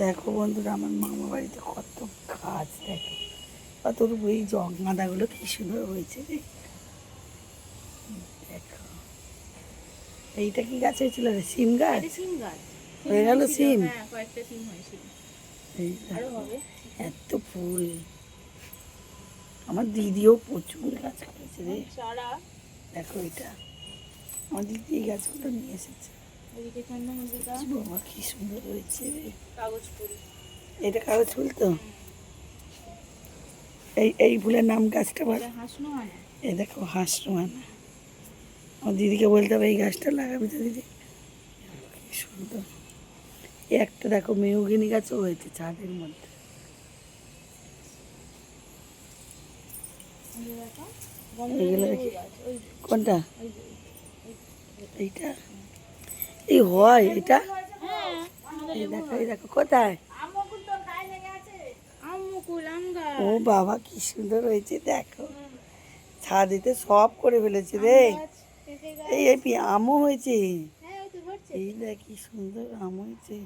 দেখো বন্ধুরা আমার মামা বাড়িতে কত গাছ দেখো। কত এই জগ গাঁদাগুলো কি সুন্দর হয়েছে রে। দেখো। এইটা কি গাছ হয়েছিল রে? সিম গাছ? সিম গাছ। হয়ে গেল সিম? হ্যাঁ কয়েকটা সিম হয়েছিল। এই আরও দেখো, হবে। এত ফুল। আমার দিদিও প্রচুর গাছ করেছে রে। দেখো এটা। আমার দিদি এই গাছগুলো নিয়ে এসেছে। ওইদিকে চন্দ্রমল্লিকা বাবা কি সুন্দর হয়েছে। কাগজ ফুল এটা কাগজ ফুল তো? এই এই ফুলের নাম গাছটা বল। এই দেখো আমার দিদিকে বলতে হবে এই গাছটা লাগাবি তো দিদি। কি সুন্দর। একটা দেখো মেহগিনি গাছও হয়েছে ছাদের মধ্যে। এইগুলো কোনটা? এইটা? এই হয় এটা? এই দেখো এই দেখো কোথায়? ও বাবা কি সুন্দর হয়েছে দেখো। ছাদেতে সব করে ফেলেছে রে। এই আমও হয়েছে। হ্যাঁ এই দেখ কি সুন্দর আম হয়েছে।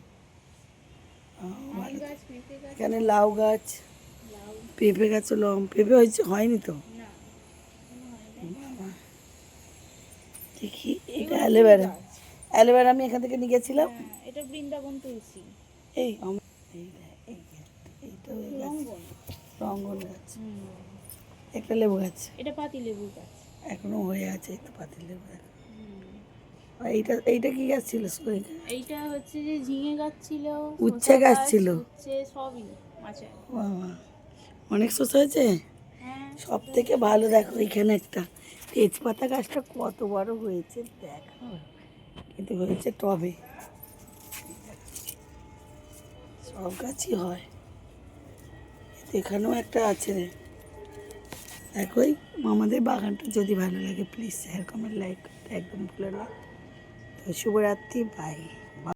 এখানে লাউ গাছ পেঁপে গাছ লম পেঁপে হয়েছে হয়নি তো? বাবা। দেখি এটা অ্যালোভেরা। অ্যালোভেরা আমি এখান থেকে নিয়ে গেছিলাম হ্যাঁ, এটা বৃন্দাবন তুলসী। এই গাছ, রঙ্গন। একটা লেবু গাছ। এটা পাতি লেবু গাছ। এখনও হয়ে আছে তো পাতি লেবু গাছ। এইটা এইটা কি গাছ ছিল এইটা হচ্ছে যে ঝিঙে গাছ ছিল উচ্ছে শসা গাছ ছিল। সবই অনেক শসা হয়েছে? হ্যাঁ সব থেকে ভালো দেখো এখানে একটা। তেজপাতা গাছটা কত বড় হয়েছে দেখো। কিন্তু হয়েছে টবে সব গাছই হয়। এখানেও একটা আছে। রে দেখো এই আমাদের বাগানটা যদি ভালো লাগে প্লিজ কমেন্ট লাইক একদম ভুলে না। তো শুভরাত্রি বাই